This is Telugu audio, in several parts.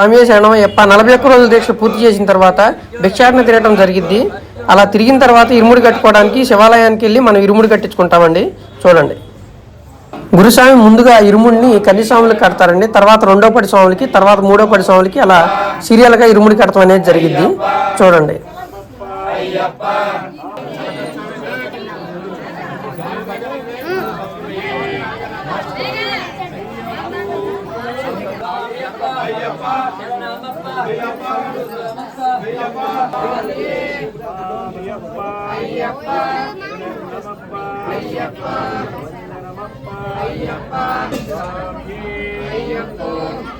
స్వామి శరణమయ్యప్ప నలభై ఒక్క రోజుల దీక్ష పూర్తి చేసిన తర్వాత భిక్షాటన తిరగడం జరిగింది అలా తిరిగిన తర్వాత ఇరుముడి కట్టుకోవడానికి శివాలయానికి వెళ్ళి మనం ఇరుముడి కట్టించుకుంటామండి. చూడండి. గురుస్వామి ముందుగా ఇరుముడిని కన్యస్వాములకు కడతారండి. తర్వాత రెండో పడి స్వాములకి తర్వాత మూడో పడి స్వాములకి అలా సీరియల్గా ఇరుముడి కడతాం అనేది జరిగింది చూడండి. Ayyappa Ayyappa Ayyappa Ayyappa Ayyappa Ayyappa Ayyappa Ayyappa Ayyappa Ayyappa Ayyappa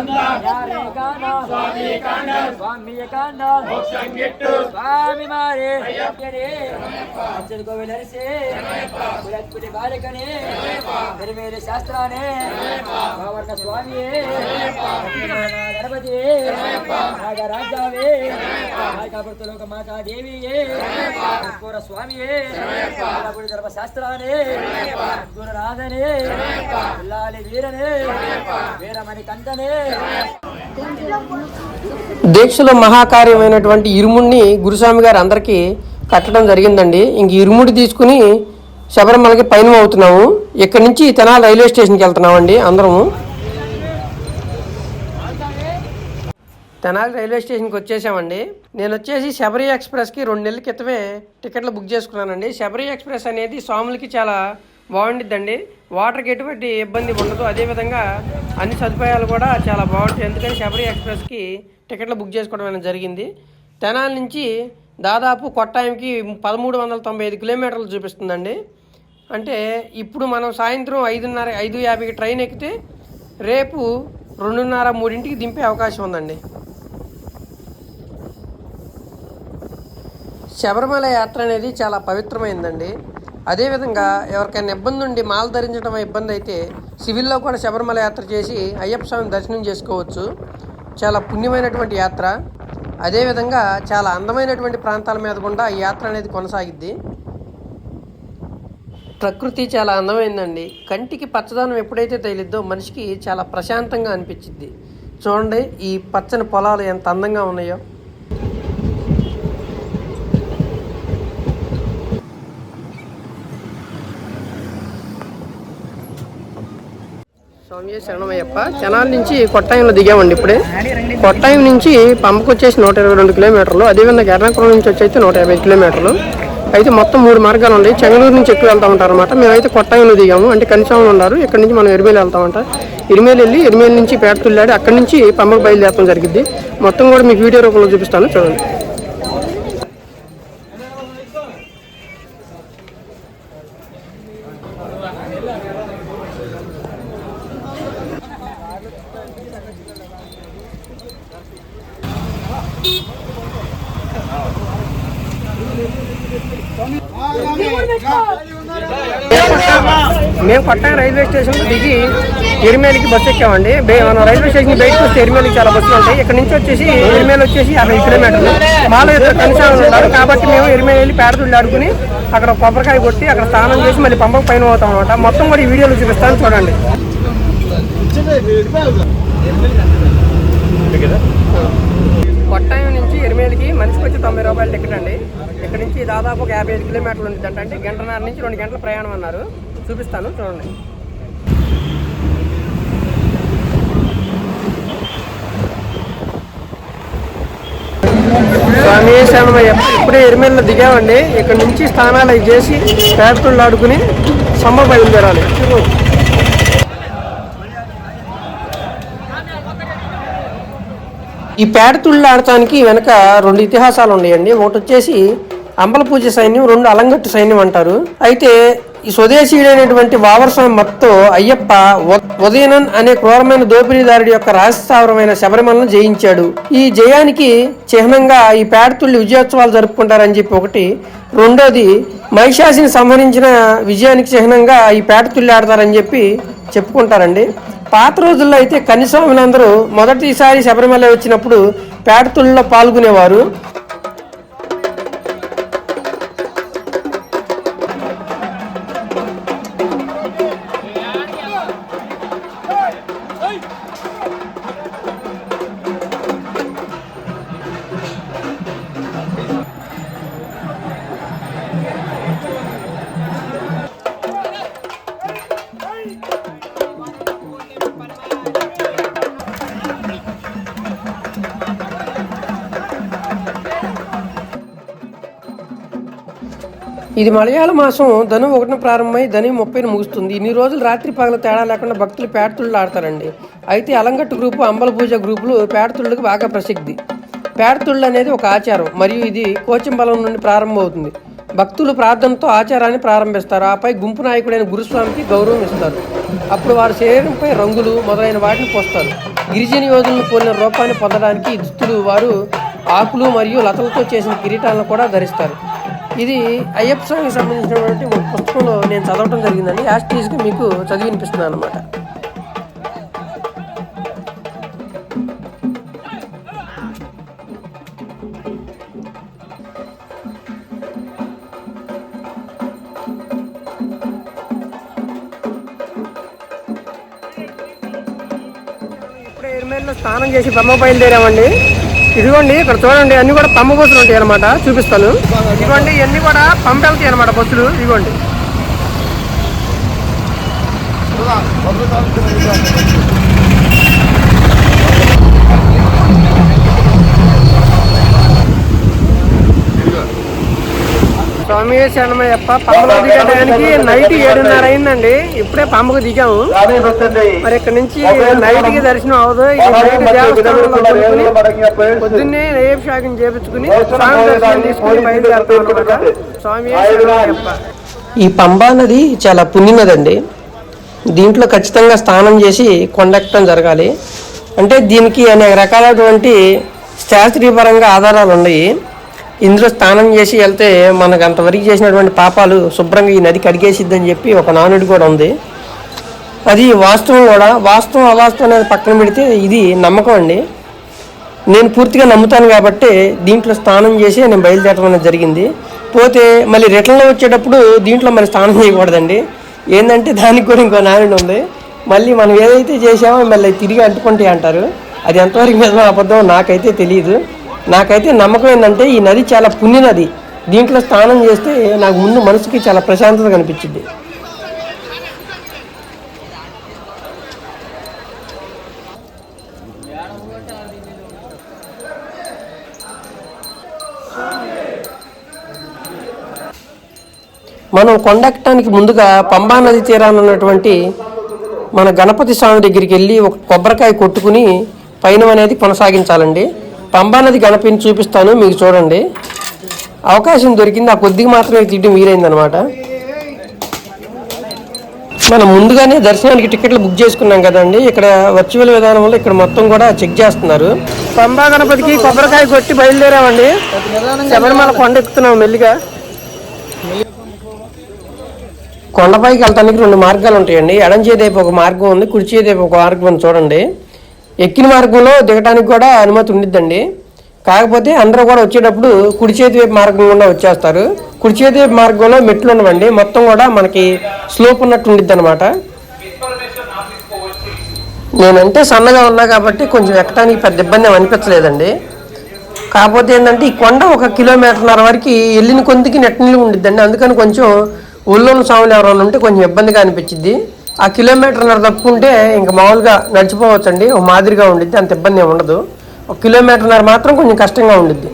¡Anda! స్వామి మారే. అచ్చడి కోవిల్ హరిసే కులత్పుటి బాలికనే. మెరుమేరు శాస్త్రానే. గవర్ణ స్వామియే. గణపతి నాగరాజావే నాయకాపృతులోక మాతా దేవియే పూర స్వామియే. పుడి ధర్మ శాస్త్రానే. గురునాథనే పిల్లాలి వీరనే. వీరమణి కంటనే దీక్షలో మహాకార్యమైనటువంటి ఇరుముడిని గురుస్వామి గారు అందరికీ కట్టడం జరిగిందండి. ఇంక ఇరుముడి తీసుకుని శబరిమలకి పయనం అవుతున్నాము. ఇక్కడి నుంచి తెనాలి రైల్వే స్టేషన్కి వెళ్తున్నామండి అందరము. తెనాలి రైల్వే స్టేషన్కి వచ్చేసామండి. నేను వచ్చేసి శబరి ఎక్స్ప్రెస్కి రెండు నెలల క్రితమే టికెట్లు బుక్ చేసుకున్నానండి. శబరి ఎక్స్ప్రెస్ అనేది స్వాములకి చాలా బాగుండిద్దండి. వాటర్కి ఎటువంటి ఇబ్బంది ఉండదు. అదేవిధంగా అన్ని సదుపాయాలు కూడా చాలా బాగుంటాయి. ఎందుకని శబరి ఎక్స్ప్రెస్కి టికెట్లు బుక్ చేసుకోవడం అనేది జరిగింది. తెనాలి నుంచి దాదాపు కొట్టాయంకి పదమూడు వందల తొంభై ఐదు కిలోమీటర్లు చూపిస్తుందండి. అంటే ఇప్పుడు మనం సాయంత్రం ఐదున్నర ఐదు యాభైకి ట్రైన్ ఎక్కితే రేపు రెండున్నర మూడింటికి దింపే అవకాశం ఉందండి. శబరిమల యాత్ర అనేది చాలా పవిత్రమైందండి. అదేవిధంగా ఎవరికైనా ఇబ్బంది ఉండి మాల ధరించడం ఇబ్బంది అయితే సివిల్లో కూడా శబరిమల యాత్ర చేసి అయ్యప్ప స్వామిని దర్శనం చేసుకోవచ్చు. చాలా పుణ్యమైనటువంటి యాత్ర. అదేవిధంగా చాలా అందమైనటువంటి ప్రాంతాల మీద కూడా ఈ యాత్ర అనేది కొనసాగిద్ది. ప్రకృతి చాలా అందమైందండి. కంటికి పచ్చదనం ఎప్పుడైతే తగిలిద్దో మనిషికి చాలా ప్రశాంతంగా అనిపించింది చూడండి ఈ పచ్చని పొలాలు ఎంత అందంగా ఉన్నాయో. స్వామి శరణమయ్యప్ప. చెనాల నుంచి కొట్టాయంలో దిగామండి ఇప్పుడే. కొట్టాయం నుంచి పంపకు వచ్చేసి నూట ఇరవై రెండు కిలోమీటర్లు. అదేవిధంగా ఎర్నాకుళం నుంచి వచ్చి అయితే నూట యాభై కిలోమీటర్లు. అయితే మొత్తం మూడు మార్గాలు ఉన్నాయి. చెంగళూరు నుంచి ఎక్కువ వెళ్తా ఉంటారు అనమాట మేమైతే కొట్టాయంలో దిగాము. అంటే కనిసాములు ఉన్నారు. ఇక్కడ నుంచి మనం ఎరిమేలు వెళ్తామంట ఎరిమేలు వెళ్ళి ఎరిమేలు నుంచి పేట తుల్లాడి అక్కడి నుంచి పంపకు బయలుదేరడం జరిగింది మొత్తం కూడా మీకు వీడియో రూపంలో చూపిస్తాను. చూడండి. మేము కొట్టాం రైల్వే స్టేషన్ దిగి ఎరిమేలికి బస్సు ఎక్కామండి. మనం రైల్వే స్టేషన్ బయటకు వస్తే ఎరిమేలికి చాలా బస్సులు ఉంటాయి. ఇక్కడ నుంచి వచ్చేసి ఎరిమేలు వచ్చేసి యాభై కిలోమీటర్లు. మాలో ఇద్దరు కనిసాలు ఉన్నారు. కాబట్టి మేము ఎరిమేలు వెళ్ళి పేడతుళ్ళు ఆడుకుని అక్కడ కొబ్బరికాయ కొట్టి అక్కడ స్నానం చేసి మళ్ళీ పంపకు పైన పోతాం అనమాట మొత్తం కూడా ఈ వీడియోలో చూపిస్తాను చూడండి. కొట్టాయం నుంచి ఎరిమేలికి మనిషికి వచ్చి తొంభై రూపాయలు టికెట్ అండి. దాదాపు ఒక యాభై ఐదు కిలోమీటర్లు ఉంది అంటే గంటన్నర నుంచి రెండు గంటల ప్రయాణం అన్నారు. చూపిస్తాను చూడండి. స్వామి శరణమయ్య ఇప్పుడే ఎరిమేల్లో దిగామండి. ఇక్కడ నుంచి స్థానాలు అవి చేసి పేదతుళ్ళు ఆడుకుని సమ్మ బయలుదేరాలి. ఈ పేడతుళ్ళు ఆడటానికి వెనక రెండు ఇతిహాసాలు ఉన్నాయండి. ఒకటి వచ్చేసి అంబలపూజ సైన్యం రెండు అలంగట్టు సైన్యం అంటారు. అయితే ఈ స్వదేశీయుడైనటువంటి వావరస్వామి మత్తో అయ్యప్ప ఉ- ఉదయనన్ అనే క్రూరమైన దోపిడీదారుడి యొక్క రహస్యస్థావరమైన శబరిమలను జయించాడు. ఈ జయానికి చిహ్నంగా ఈ పేడతుళ్ళు విజయోత్సవాలు జరుపుకుంటారని చెప్పి ఒకటి. రెండోది మహిషాసిని సంహరించిన విజయానికి చిహ్నంగా ఈ పేడతుళ్ళు ఆడతారని చెప్పి చెప్పుకుంటారండి. పాత రోజుల్లో అయితే కన్నిస్వాములందరూ మొదటిసారి శబరిమల వచ్చినప్పుడు పేడతుళ్ళలో పాల్గొనేవారు. ఇది మలయాళ మాసం. ధను ఒకటిన ప్రారంభమై ధని ముప్పైన ముగుస్తుంది. ఇన్ని రోజులు రాత్రి పగల తేడా లేకుండా భక్తులు పేడతుళ్ళు ఆడతారండి. అయితే అలంగట్టు గ్రూపు అంబల పూజ గ్రూపులు పేడతుళ్ళకి బాగా ప్రసిద్ధి. పేడతుళ్ళు అనేది ఒక ఆచారం. మరియు ఇది కోచంబలం నుండి ప్రారంభమవుతుంది. భక్తులు ప్రార్థనతో ఆచారాన్ని ప్రారంభిస్తారు. ఆపై గుంపు నాయకుడైన గురుస్వామికి గౌరవం ఇస్తారు. అప్పుడు వారి శరీరంపై రంగులు మొదలైన వాటిని పోస్తారు. గిరిజన యోధులను పోలిన రూపాన్ని పొందడానికి దుస్తులు వారు ఆకులు మరియు లతలతో చేసిన కిరీటాలను కూడా ధరిస్తారు. ఇది అయ్యప్ప స్వామికి సంబంధించినటువంటి ఒక పుస్తకంలో నేను చదవటం జరిగిందండి. యాస్టీస్గా మీకు చదివి వినిపిస్తున్నాను అనమాట ఇప్పుడే ఎరిమేల్లో స్నానం చేసి బొమ్మ బయలుదేరామండి ఇదిగోండి ఇక్కడ చూడండి అన్ని కూడా పంప బస్సులు ఉంటాయి అనమాట చూపిస్తాను. ఇదిగోండి ఇవన్నీ కూడా పంప వెళ్తాయి అనమాట బస్సులు. ఇదిగోండి. స్వామి శరణమయ్యప్ప పంపలో దిగడానికి నైట్ ఏడున్నర అయిందండి. ఇప్పుడే పంపకు దిగాము. మరి ఇక్కడ నుంచి నైట్కి దర్శనం అవ్వదు నైట్ దేవస్థానంలో పొద్దున్నే నైవేశాఖం చేపించుకుని స్వామి దర్శనం తీసుకుని బయలుదేరుతాం స్వామి శరణమయ్యప్ప ఈ పంబా నది చాలా పుణ్యనదండి దీంట్లో ఖచ్చితంగా స్నానం చేసి కొండెక్కడం జరగాలి. అంటే దీనికి అనేక రకాలైనటువంటి శాస్త్రీయపరంగా ఆధారాలు ఉన్నాయి ఇందులో స్నానం చేసి వెళ్తే మనకు అంతవరకు చేసినటువంటి పాపాలు శుభ్రంగా ఈ నది కడిగేసిద్దని చెప్పి ఒక నానుడి కూడా ఉంది. అది వాస్తవం కూడా వాస్తవం అవాస్తవం అనేది పక్కన పెడితే ఇది నమ్మకం అండి. నేను పూర్తిగా నమ్ముతాను కాబట్టి దీంట్లో స్నానం చేసి నేను బయలుదేరడం అనేది జరిగింది. పోతే మళ్ళీ రిటర్న్లో వచ్చేటప్పుడు దీంట్లో మరి స్నానం చేయకూడదండి. ఏంటంటే దానికి కూడా ఇంకో నానుడి ఉంది. మళ్ళీ మనం ఏదైతే చేసామో మళ్ళీ తిరిగి అంటుకుంటే అంటారు. అది ఎంతవరకు నిజమో అబద్ధం నాకైతే తెలియదు నాకైతే నమ్మకం ఏంటంటే ఈ నది చాలా పుణ్య నది దీంట్లో స్నానం చేస్తే నాకు ముందు మనసుకి చాలా ప్రశాంతత కనిపించింది. మనం కొండెక్కడానికి ముందుగా పంబా నది తీరాన ఉన్నటువంటి మన గణపతి స్వామి దగ్గరికి వెళ్ళి ఒక కొబ్బరికాయ కొట్టుకుని పైన అనేది కొనసాగించాలండి. పంబా నది గణపతిని చూపిస్తాను మీకు చూడండి. అవకాశం దొరికింది ఆ కొద్దిగా మాత్రమే తీయడం వీలైందనమాట. మనం ముందుగానే దర్శనానికి టికెట్లు బుక్ చేసుకున్నాం కదండి. ఇక్కడ వర్చువల్ విధానం వల్ల ఇక్కడ మొత్తం కూడా చెక్ చేస్తున్నారు. పంబా గణపతికి కొబ్బరికాయ కొట్టి బయలుదేరామండి. శబరిమల కొండ ఎక్కుతున్నాం మెల్లిగా. కొండపైకి వెళ్ళటానికి రెండు మార్గాలు ఉంటాయండి. ఎడం చేదైపు ఒక మార్గం ఉంది కుడి చేతి ఒక మార్గం ఉంది చూడండి. ఎక్కిన మార్గంలో దిగడానికి కూడా అనుమతి ఉండిద్దండి. కాకపోతే అందరూ కూడా వచ్చేటప్పుడు కుడి చేతి వైపు మార్గం గుండా వచ్చేస్తారు. కుడి చేతి వైపు మార్గంలో మెట్లు ఉండవండి. మొత్తం కూడా మనకి స్లోప్ ఉన్నట్టు ఉండిద్ది అనమాట నేనంటే సన్నగా ఉన్నా కాబట్టి కొంచెం ఎక్కడానికి పెద్ద ఇబ్బంది అనిపించలేదండి. కాకపోతే ఏంటంటే ఈ కొండ ఒక కిలోమీటర్న్నర వరకు వెళ్ళిన కొందికి నెట్ నిలువ ఉండిద్దండి. అందుకని కొంచెం ఒళ్ళోని స్వాములు ఎవరైనా ఉంటే కొంచెం ఇబ్బందిగా అనిపించింది ఆ కిలోమీటర్న్నర తప్పుకుంటే ఇంకా మామూలుగా నడిచిపోవచ్చండి. ఒక మాదిరిగా ఉండిద్ది అంత ఇబ్బంది ఏమి ఉండదు. ఒక కిలోమీటర్న్నర మాత్రం కొంచెం కష్టంగా ఉండిద్ది.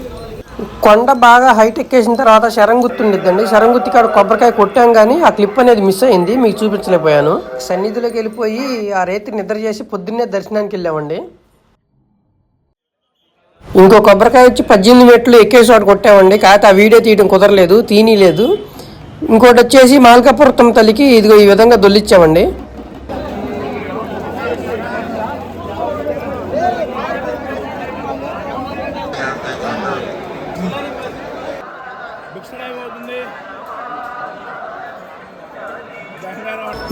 కొండ బాగా హైట్ ఎక్కేసిన తర్వాత శరంగుత్తి ఉండిద్దండి. శరంగుత్తి కాడ కొబ్బరికాయ కొట్టాం కానీ ఆ క్లిప్ అనేది మిస్ అయింది మీకు చూపించలేకపోయాను. సన్నిధిలోకి వెళ్ళిపోయి ఆ రేతి నిద్ర చేసి పొద్దున్నే దర్శనానికి వెళ్ళామండి. ఇంకో కొబ్బరికాయ వచ్చి పద్దెనిమిది మెట్లు ఎక్కేసి వాడు కొట్టామండి. కాకపోతే ఆ వీడియో తీయడం కుదరలేదు తీనీలేదు. ఇంకోటి వచ్చేసి మాల్కాపురం తల్లికి ఇదిగో ఈ విధంగా దొల్లిచ్చామండి.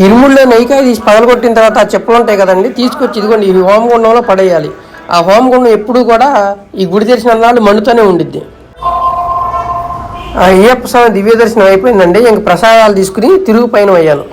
ఇరుముల్లో నెయ్యికాయ తీసి పగలగొట్టిన తర్వాత ఆ చెప్పులు ఉంటాయి కదండి తీసుకొచ్చి ఇదిగోండి ఈ హోమగుండంలో పడేయాలి. ఆ హోమగుండం ఎప్పుడు కూడా ఈ గుడి తెరిచిన నాళ్ళు మండుతూనే ఉండిద్ది. అయ్యప్ప స్వామి దివ్య దర్శనం అయిపోయిందండి ఇంక ప్రసాదాలు తీసుకుని తిరుగు పైన అయ్యాను.